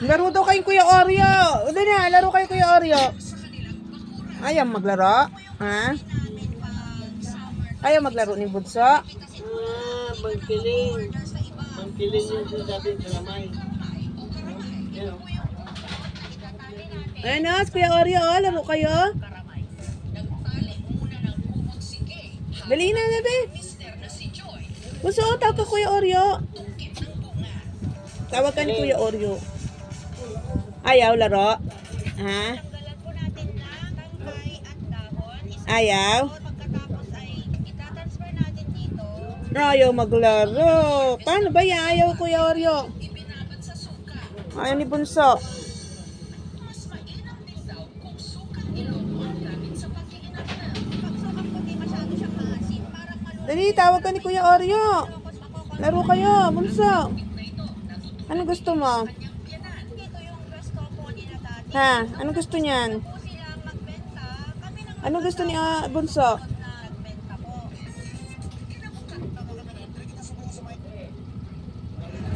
Laro daw kayo Kuya Oreo. Uli na, laro kayo Kuya Oreo. Ayaw maglaro? Ha? Ayaw maglaro ni Bunso? Ah, bangkiling. Bangkiling yung sinasabi sa lamay. Yan o. Kuya Oreo, oh, laro kayo. Dali na, nabe. Bunso, tawag ka Kuya Oreo. Tawag ka ni Kuya Oreo. Ayaw laro? Ha? Ayaw? Ayaw maglaro. Paano ba yan? Ayaw Kuya Oreo. Ayaw ni Bunso. Dali, tawag ka ni Kuya Oreo. makokon. Laro kayo, Bunso. Ano gusto mo? Ha? Ano gusto niyan? Ano gusto ni ah, Bunso?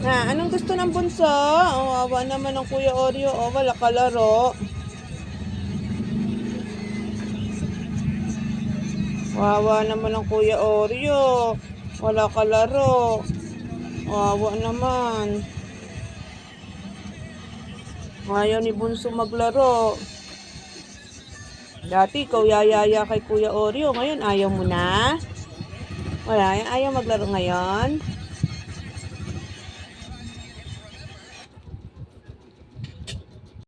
Ha? Anong gusto ng Bunso? Oh, awa naman ng Kuya Oreo. Oh, wala kalaro. Wawa naman ng Kuya Oreo. Wala kalaro. Wawa naman. Ayaw ni Bunso maglaro. Dati ikaw yayaya kay Kuya Oreo. Ngayon ayaw mo na. Wala, ayaw maglaro ngayon.